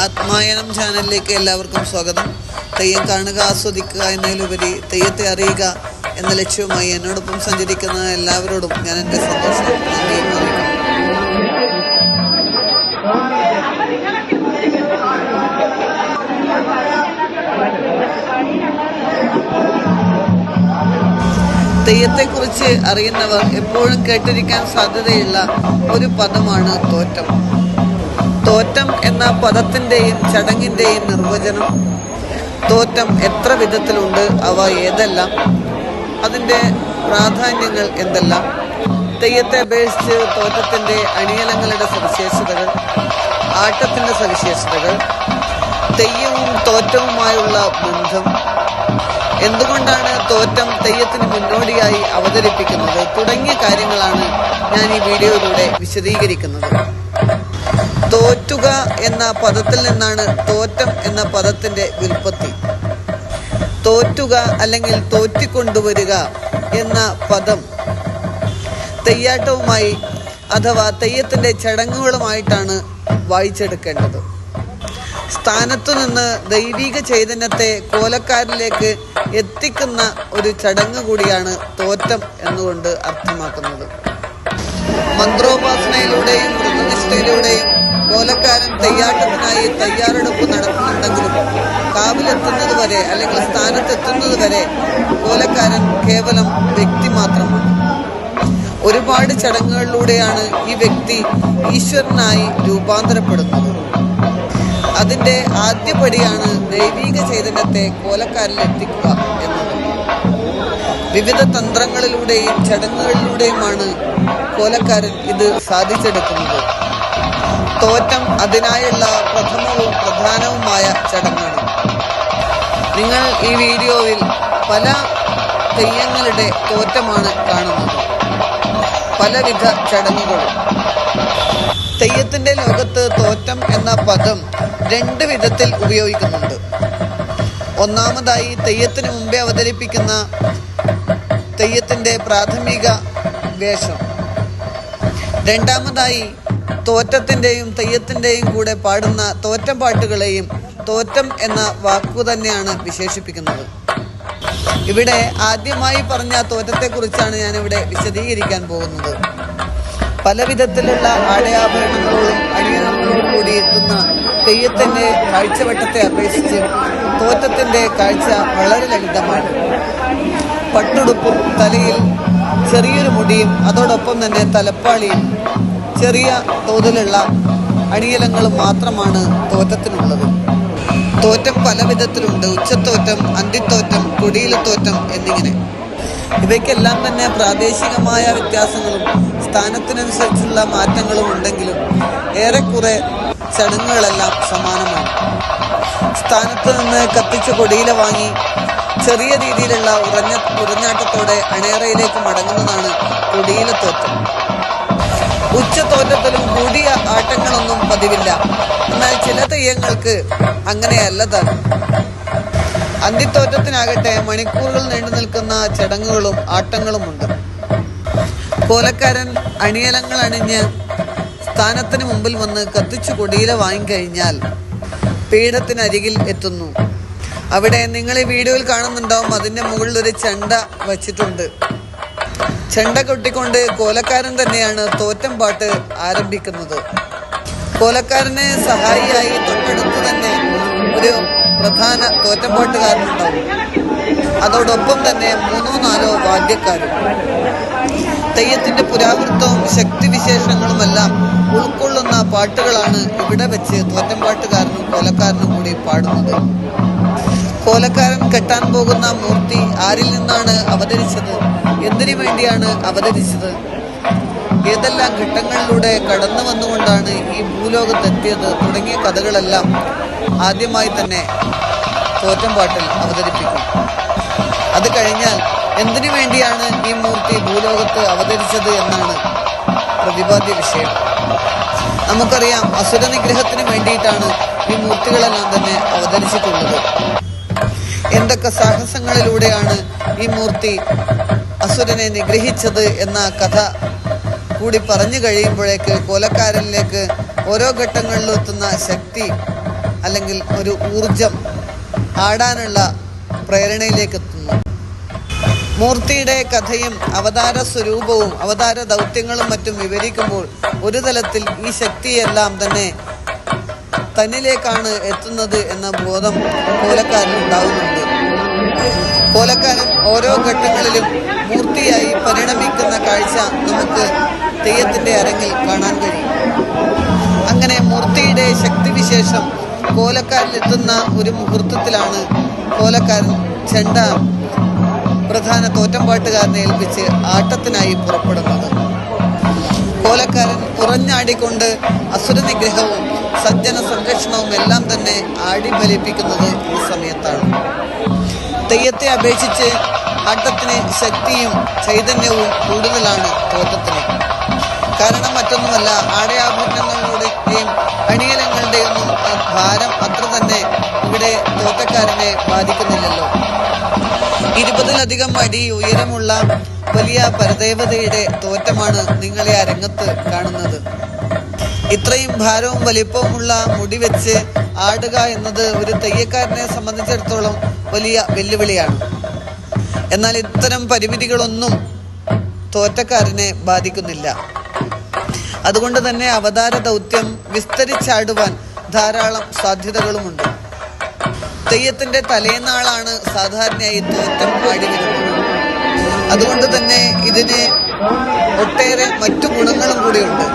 ആത്മായനം ചാനലിലേക്ക് എല്ലാവർക്കും സ്വാഗതം. തെയ്യം കാണുക ആസ്വദിക്കുക എന്നതിലുപരി തെയ്യത്തെ അറിയുക എന്ന ലക്ഷ്യവുമായി എന്നോടൊപ്പം സഞ്ചരിക്കുന്ന എല്ലാവരോടും ഞാൻ എന്റെ സന്തോഷം തെയ്യത്തെക്കുറിച്ച് അറിയുന്നവർ എപ്പോഴും കേട്ടിരിക്കാൻ സാധ്യതയുള്ള ഒരു പദമാണ് തോറ്റം. തോറ്റം എന്ന പദത്തിന്റെയും ചടങ്ങിന്റെയും നിർവചനം. തോറ്റം എത്ര വിധത്തിലുണ്ട് അവ ഏതെല്ലാം? അതിന്റെ പ്രാധാന്യങ്ങൾ എന്തെല്ലാം? തെയ്യത്തെ അപേക്ഷിച്ച് തോറ്റത്തിന്റെ അണിയലങ്ങളുടെ സവിശേഷതകൾ ആട്ടത്തിന്റെ സവിശേഷതകൾ തെയ്യവും തോറ്റവുമായുള്ള ബന്ധം. എന്തുകൊണ്ടാണ് തോറ്റം തെയ്യത്തിന് മുന്നോടിയായി അവതരിപ്പിക്കുന്നത്? തുടങ്ങിയ കാര്യങ്ങളാണ് ഞാൻ ഈ വീഡിയോയിലൂടെ വിശദീകരിക്കുന്നത്. തോറ്റുക എന്ന പദത്തിൽ നിന്നാണ് തോറ്റം എന്ന പദത്തിന്റെ വ്യുൽപ്പത്തി. തോറ്റുക അല്ലെങ്കിൽ തോറ്റിക്കൊണ്ടുവരിക എന്ന പദം തെയ്യാട്ടവുമായി അഥവാ തെയ്യത്തിന്റെ ചടങ്ങുകളുമായിട്ടാണ് വായിച്ചെടുക്കേണ്ടത്. സ്ഥാനത്തു നിന്ന് ദൈവിക ചൈതന്യത്തെ കോലക്കാരിലേക്ക് എത്തിക്കുന്ന ഒരു ചടങ്ങ് കൂടിയാണ് തോറ്റം എന്നുകൊണ്ട് അർത്ഥമാക്കുന്നത്. മന്ത്രോപാസനയിലൂടെയും മൃഗനിഷ്ഠയിലൂടെയും കോലക്കാരൻ തെയ്യാട്ടത്തിനായി തയ്യാറെടുപ്പ് നടത്തുന്നുണ്ടെങ്കിലും കാവിലെത്തുന്നത് വരെ അല്ലെങ്കിൽ സ്ഥാനത്തെത്തുന്നത് വരെ കോലക്കാരൻ കേവലം വ്യക്തി മാത്രമാണ്. ഒരുപാട് ചടങ്ങുകളിലൂടെയാണ് ഈ വ്യക്തി ഈശ്വരനായി രൂപാന്തരപ്പെടുന്നത്. അതിന്റെ ആദ്യപടിയാണ് ദൈവീക ചൈതന്യത്തെ കോലക്കാരിൽ എത്തിക്കുക എന്നത്. വിവിധ തന്ത്രങ്ങളിലൂടെയും ചടങ്ങുകളിലൂടെയുമാണ് കോലക്കാരൻ ഇത് സാധിച്ചെടുക്കുന്നത്. തോറ്റം അതിനായുള്ള പ്രഥമവും പ്രധാനവുമായ ചടങ്ങാണ്. നിങ്ങൾ ഈ വീഡിയോയിൽ പല തെയ്യങ്ങളുടെ തോറ്റമാണ് കാണുന്നത്. പലവിധ ചടങ്ങുകളും തെയ്യത്തിന്റെ ലോകത്ത് തോറ്റം എന്ന പദം രണ്ട് വിധത്തിൽ ഉപയോഗിക്കുന്നുണ്ട്. ഒന്നാമതായി തെയ്യത്തിന് മുമ്പേ അവതരിപ്പിക്കുന്ന തെയ്യത്തിന്റെ പ്രാഥമിക വേഷം. രണ്ടാമതായി തോറ്റത്തിന്റെയും തെയ്യത്തിന്റെയും കൂടെ പാടുന്ന തോറ്റം പാട്ടുകളെയും തോറ്റം എന്ന വാക്കു തന്നെയാണ് വിശേഷിപ്പിക്കുന്നത്. ഇവിടെ ആദ്യമായി പറഞ്ഞ തോറ്റത്തെക്കുറിച്ചാണ് ഞാനിവിടെ വിശദീകരിക്കാൻ പോകുന്നത്. പല വിധത്തിലുള്ള ആടയാഭരണങ്ങളോടും അണിയറങ്ങളോടും കൂടി എത്തുന്ന തെയ്യത്തിന്റെ കാഴ്ചവട്ടത്തെ അപേക്ഷിച്ച് തോറ്റത്തിന്റെ കാഴ്ച വളരെ ലളിതമാണ്. പട്ടുടുപ്പും തലയിൽ ചെറിയൊരു മുടിയും അതോടൊപ്പം തന്നെ തലപ്പാളിയും ചെറിയ തോതിലുള്ള അണിയലങ്ങൾ മാത്രമാണ് തോറ്റത്തിനുള്ളത്. തോറ്റം പല വിധത്തിലുണ്ട്. ഉച്ചത്തോറ്റം അന്തിത്തോറ്റം കൊടിയിലത്തോറ്റം എന്നിങ്ങനെ. ഇവയ്ക്കെല്ലാം തന്നെ പ്രാദേശികമായ വ്യത്യാസങ്ങളും സ്ഥാനത്തിനനുസരിച്ചുള്ള മാറ്റങ്ങളും ഉണ്ടെങ്കിലും ഏറെക്കുറെ ചടങ്ങുകളെല്ലാം സമാനമാണ്. സ്ഥാനത്ത് നിന്ന് കത്തിച്ച കൊടിയില വാങ്ങി ചെറിയ രീതിയിലുള്ള ഉറഞ്ഞ ഉറഞ്ഞാട്ടത്തോടെ അണേറയിലേക്ക് മടങ്ങുന്നതാണ് കൊടിയിലത്തോറ്റം. ഉച്ചത്തോറ്റത്തിലും കൂടിയ ആട്ടങ്ങളൊന്നും പതിവില്ല. എന്നാൽ ചില തെയ്യങ്ങൾക്ക് അങ്ങനെയല്ല താൻ അന്തിത്തോറ്റത്തിനാകട്ടെ മണിക്കൂറുകൾ നീണ്ടു നിൽക്കുന്ന ചടങ്ങുകളും ആട്ടങ്ങളുമുണ്ട് കോലക്കാരൻ അണിയലങ്ങൾ അണിഞ്ഞ് സ്ഥാനത്തിന് മുമ്പിൽ വന്ന് കത്തിച്ചു കൊടിയില വാങ്ങിക്കഴിഞ്ഞാൽ പീഠത്തിനരികിൽ എത്തുന്നു. അവിടെ നിങ്ങൾ ഈ വീഡിയോയിൽ കാണുന്നുണ്ടാവും. അതിന്റെ മുകളിൽ ഒരു ചെണ്ട വച്ചിട്ടുണ്ട്. ചെണ്ട കൊട്ടിക്കൊണ്ട് കോലക്കാരൻ തന്നെയാണ് തോറ്റം പാട്ട് ആരംഭിക്കുന്നത്. കോലക്കാരനെ സഹായിയായി തൊട്ടടുത്ത് തന്നെ ഒരു പ്രധാന തോറ്റമ്പാട്ടുകാരനുണ്ടാവും അതോടൊപ്പം തന്നെ മൂന്നോ നാലോ വാദ്യക്കാരും. തെയ്യത്തിന്റെ പുരാവൃത്തവും ശക്തിവിശേഷങ്ങളുമെല്ലാം ഉൾക്കൊള്ളുന്ന പാട്ടുകളാണ് ഇവിടെ വെച്ച് തോറ്റംപാട്ടുകാരനും കൊലക്കാരനും കൂടി പാടുന്നത്. കോലക്കാരൻ കെട്ടാൻ പോകുന്ന മൂർത്തി ആരിൽ നിന്നാണ് അവതരിച്ചത്? എന്തിനു വേണ്ടിയാണ് അവതരിച്ചത്? ഏതെല്ലാം ഘട്ടങ്ങളിലൂടെ കടന്നു വന്നുകൊണ്ടാണ് ഈ ഭൂലോകത്തെത്തിയത്? തുടങ്ങിയ കഥകളെല്ലാം ആദ്യമായി തന്നെ തോറ്റംപാട്ടിൽ അവതരിപ്പിക്കും. അത് കഴിഞ്ഞാൽ എന്തിനു വേണ്ടിയാണ് ഈ മൂർത്തി ഭൂലോകത്ത് അവതരിച്ചത് എന്നാണ് പ്രതിപാദ്യ വിഷയം. നമുക്കറിയാം അസുര നിഗ്രഹത്തിന് വേണ്ടിയിട്ടാണ് ഈ മൂർത്തികളെല്ലാം തന്നെ അവതരിച്ചിട്ടുള്ളത്. എന്തൊക്കെ സാഹസങ്ങളിലൂടെയാണ് ഈ മൂർത്തി അസുരനെ നിഗ്രഹിച്ചത് എന്ന കഥ കൂടി പറഞ്ഞു കഴിയുമ്പോഴേക്ക് കോലക്കാരനിലേക്ക് ഓരോ ഘട്ടങ്ങളിലും എത്തുന്ന ശക്തി അല്ലെങ്കിൽ ഒരു ഊർജം ആടാനുള്ള പ്രേരണയിലേക്ക് എത്തുന്നു മൂർത്തിയുടെ കഥയും അവതാര സ്വരൂപവും അവതാര ദൗത്യങ്ങളും മറ്റും വിവരിക്കുമ്പോൾ ഒരു തലത്തിൽ ഈ ശക്തിയെല്ലാം തന്നെ തന്നിലേക്കാണ് എത്തുന്നത് എന്ന ബോധം കോലക്കാരൻ ഉണ്ടാകുന്നുണ്ട് കോലക്കാരൻ ഓരോ ഘട്ടങ്ങളിലും മൂർത്തിയായി പരിണമിക്കുന്ന കാഴ്ച നമുക്ക് തെയ്യത്തിന്റെ അരങ്ങിൽ കാണാൻ കഴിയും. അങ്ങനെ മൂർത്തിയുടെ ശക്തിവിശേഷം കോലക്കാരനെത്തുന്ന ഒരു മുഹൂർത്തത്തിലാണ് കോലക്കാരൻ ചെണ്ട പ്രധാന തോറ്റംപാട്ടുകാരനെ ഏൽപ്പിച്ച് ആട്ടത്തിനായി പുറപ്പെടുന്നത്. കോലക്കാരൻ ഉറഞ്ഞാടിക്കൊണ്ട് അസുര നിഗ്രഹവും സജ്ജന സംരക്ഷണവും എല്ലാം തന്നെ ആടി ആടിഫലിപ്പിക്കുന്നത് ഈ സമയത്താണ് തെയ്യത്തെ അപേക്ഷിച്ച് ആട്ടത്തിന് ശക്തിയും ചൈതന്യവും കൂടുതലാണ് തോട്ടത്തിന് കാരണം മറ്റൊന്നുമല്ല ആടയാഭരണങ്ങളുടെയും അണിയലങ്ങളുടെയും ഒന്നും ഭാരം അത്ര തന്നെ ഇവിടെ തോട്ടക്കാരനെ ബാധിക്കുന്നില്ലല്ലോ. ഇരുപതിലധികം അടി ഉയരമുള്ള വലിയ പരദേവതയുടെ തോറ്റമാണ് നിങ്ങളെ ആ രംഗത്ത് കാണുന്നത്. ഇത്രയും ഭാരവും വലിപ്പവുമുള്ള മുടി വെച്ച് ആടുക എന്നത് ഒരു തെയ്യക്കാരനെ സംബന്ധിച്ചിടത്തോളം വലിയ വെല്ലുവിളിയാണ്. എന്നാൽ ഇത്തരം പരിമിതികളൊന്നും തോറ്റക്കാരനെ ബാധിക്കുന്നില്ല. അതുകൊണ്ട് തന്നെ അവതാര ദൗത്യം വിസ്തരിച്ചാടുവാൻ ധാരാളം സാധ്യതകളുമുണ്ട്. തെയ്യത്തിന്റെ തലേനാളാണ് സാധാരണയായി തോറ്റം ആടി വരുന്നത്. അതുകൊണ്ട് തന്നെ ഇതിന് ഒട്ടേറെ മറ്റു ഗുണങ്ങളും കൂടിയുണ്ട്.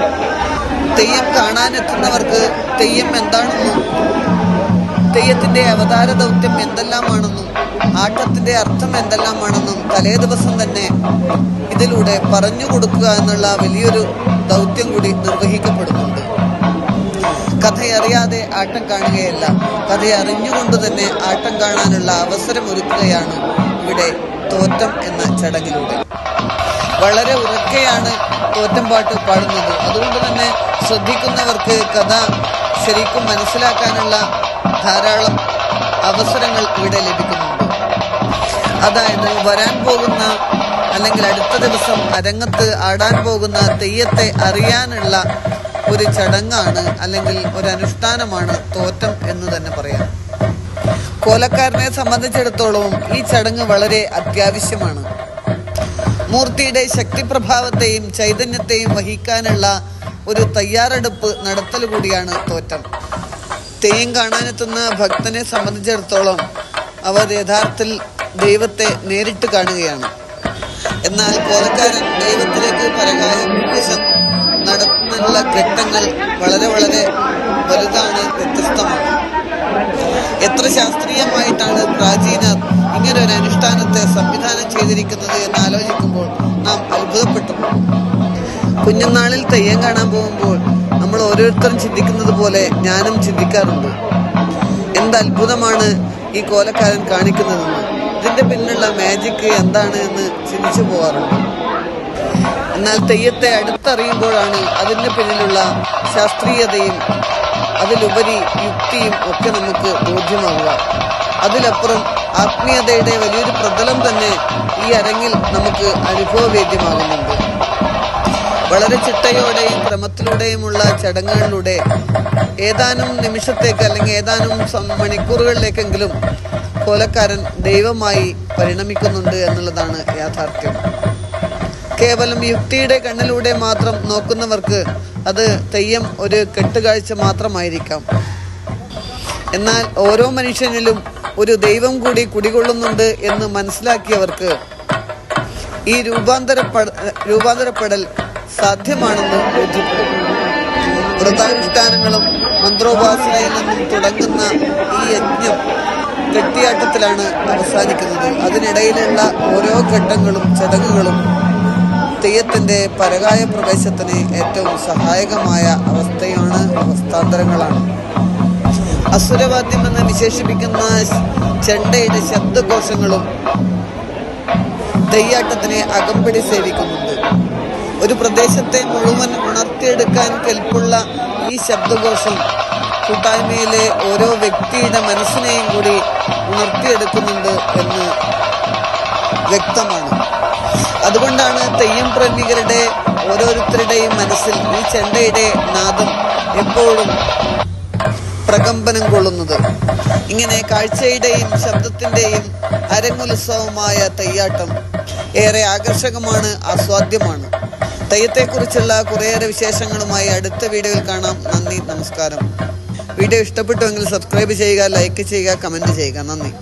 തെയ്യം കാണാനെത്തുന്നവർക്ക് തെയ്യം എന്താണെന്നും തെയ്യത്തിന്റെ അവതാര ദൗത്യം എന്തെല്ലാമാണെന്നും ആട്ടത്തിന്റെ അർത്ഥം എന്തെല്ലാമാണെന്നും തലേ ദിവസം തന്നെ ഇതിലൂടെ പറഞ്ഞു കൊടുക്കുക എന്നുള്ള വലിയൊരു ദൗത്യം കൂടി നിർവഹിക്കപ്പെടുന്നുണ്ട്. കഥയറിയാതെ ആട്ടം കാണുകയല്ല കഥയറിഞ്ഞുകൊണ്ട് തന്നെ ആട്ടം കാണാനുള്ള അവസരം ഒരുക്കുകയാണ് ഇവിടെ തോറ്റം എന്ന ചടങ്ങിലൂടെ. വളരെ ഉറക്കെയാണ് തോറ്റം പാട്ട് പാടുന്നത്. അതുകൊണ്ട് തന്നെ ശ്രദ്ധിക്കുന്നവർക്ക് കഥ ശരിക്കും മനസ്സിലാക്കാനുള്ള ധാരാളം അവസരങ്ങൾ ഇവിടെ ലഭിക്കുന്നുണ്ട്. അതായത് വരാൻ പോകുന്ന അല്ലെങ്കിൽ അടുത്ത ദിവസം അരങ്ങത്ത് ആടാൻ പോകുന്ന തെയ്യത്തെ അറിയാനുള്ള ഒരു ചടങ്ങാണ് അല്ലെങ്കിൽ ഒരു അനുഷ്ഠാനമാണ് തോറ്റം എന്ന് തന്നെ പറയാം. കോലക്കാരനെ സംബന്ധിച്ചിടത്തോളം ഈ ചടങ്ങ് വളരെ അത്യാവശ്യമാണ്. മൂർത്തിയുടെ ശക്തിപ്രഭാവത്തെയും ചൈതന്യത്തെയും വഹിക്കാനുള്ള ഒരു തയ്യാറെടുപ്പ് നടത്തൽ കൂടിയാണ് തോറ്റം. തെയ്യം കാണാനെത്തുന്ന ഭക്തനെ സംബന്ധിച്ചിടത്തോളം അവർ യഥാർത്ഥത്തിൽ ദൈവത്തെ നേരിട്ട് കാണുകയാണ്. എന്നാൽ കോലക്കാരൻ ദൈവത്തിലേക്ക് പരകാശം നടത്തുന്നതിനുള്ള ഘട്ടങ്ങൾ വളരെ വളരെ വലുതാണ് വ്യത്യസ്തമാണ്. എത്ര ശാസ്ത്രീയമായിട്ടാണ് അത്ഭുതപ്പെട്ടു കുഞ്ഞുനാളിൽ തെയ്യം കാണാൻ പോകുമ്പോൾ നമ്മൾ ഓരോരുത്തരും ചിന്തിക്കുന്നത് പോലെ ഞാനും ചിന്തിക്കാറുണ്ട്. എന്ത് അത്ഭുതമാണ് ഈ കോലക്കാരൻ കാണിക്കുന്നതെന്ന്. ഇതിന്റെ പിന്നിലുള്ള മാജിക് എന്താണ് എന്ന് ചിന്തിച്ചു പോകാറുണ്ട്. എന്നാൽ തെയ്യത്തെ അടുത്തറിയുമ്പോഴാണ് അതിന് പിന്നിലുള്ള ശാസ്ത്രീയതയും അതിലുപരി യുക്തിയും ഒക്കെ നമുക്ക് ബോധ്യമാവുക. അതിലപ്പുറം ആത്മീയതയുടെ വലിയൊരു പ്രതലം തന്നെ ഈ അരങ്ങിൽ നമുക്ക് അനുഭവവേദ്യമാകുന്നുണ്ട്. വളരെ ചിട്ടയോടെയും ക്രമത്തിലൂടെയുമുള്ള ചടങ്ങുകളിലൂടെ ഏതാനും നിമിഷത്തേക്ക് അല്ലെങ്കിൽ ഏതാനും മണിക്കൂറുകളിലേക്കെങ്കിലും കോലക്കാരൻ ദൈവമായി പരിണമിക്കുന്നുണ്ട് എന്നുള്ളതാണ് യാഥാർത്ഥ്യം. കേവലം യുക്തിയുടെ കണ്ണിലൂടെ മാത്രം നോക്കുന്നവർക്ക് അത് തെയ്യം ഒരു കെട്ടുകാഴ്ച മാത്രമായിരിക്കാം. എന്നാൽ ഓരോ മനുഷ്യനിലും ഒരു ദൈവം കൂടി കുടികൊള്ളുന്നുണ്ട് എന്ന് മനസ്സിലാക്കിയവർക്ക് ഈ രൂപാന്തരപ്പെട രൂപാന്തരപ്പെടൽ സാധ്യമാണെന്ന് വ്രതാനുഷ്ഠാനങ്ങളും മന്ത്രോപാസനയിൽ നിന്നും തുടങ്ങുന്ന ഈ യജ്ഞം കെട്ടിയാട്ടത്തിലാണ് അവസാനിക്കുന്നത്. അതിനിടയിലുള്ള ഓരോ ഘട്ടങ്ങളും ചടങ്ങുകളും തെയ്യത്തിന്റെ പരകായ പ്രവേശത്തിന് ഏറ്റവും സഹായകമായ അവസ്ഥയാണ് അവസ്ഥാന്തരങ്ങളാണ്. അസുരവാദ്യം എന്ന് വിശേഷിപ്പിക്കുന്ന ചെണ്ടയുടെ ശബ്ദകോശങ്ങളും തെയ്യാട്ടത്തിനെ അകമ്പടി സേവിക്കുന്നുണ്ട്. ഒരു പ്രദേശത്തെ മുഴുവൻ ഉണർത്തിയെടുക്കാൻ കെൽപ്പുള്ള ഈ ശബ്ദകോശം കൂട്ടായ്മയിലെ ഓരോ വ്യക്തിയുടെ മനസ്സിനെയും കൂടി ഉണർത്തിയെടുക്കുന്നുണ്ട് എന്ന് വ്യക്തമാണ്. അതുകൊണ്ടാണ് തെയ്യം പ്രേമികരുടെ ഓരോരുത്തരുടെയും മനസ്സിൽ ഈ ചെണ്ടയുടെ നാദം എപ്പോഴും പ്രകമ്പനം കൊള്ളുന്നത്. ഇങ്ങനെ കാഴ്ചയുടെയും ശബ്ദത്തിന്റെയും അരങ്ങുത്സവമായ തെയ്യാട്ടം ഏറെ ആകർഷകമാണ് ആസ്വാദ്യമാണ്. തെയ്യത്തെക്കുറിച്ചുള്ള കുറേയേറെ വിശേഷങ്ങളുമായി അടുത്ത വീഡിയോയിൽ കാണാം. നന്ദി നമസ്കാരം. വീഡിയോ ഇഷ്ടപ്പെട്ടുവെങ്കിൽ സബ്സ്ക്രൈബ് ചെയ്യുക ലൈക്ക് ചെയ്യുക കമന്റ് ചെയ്യുക. നന്ദി.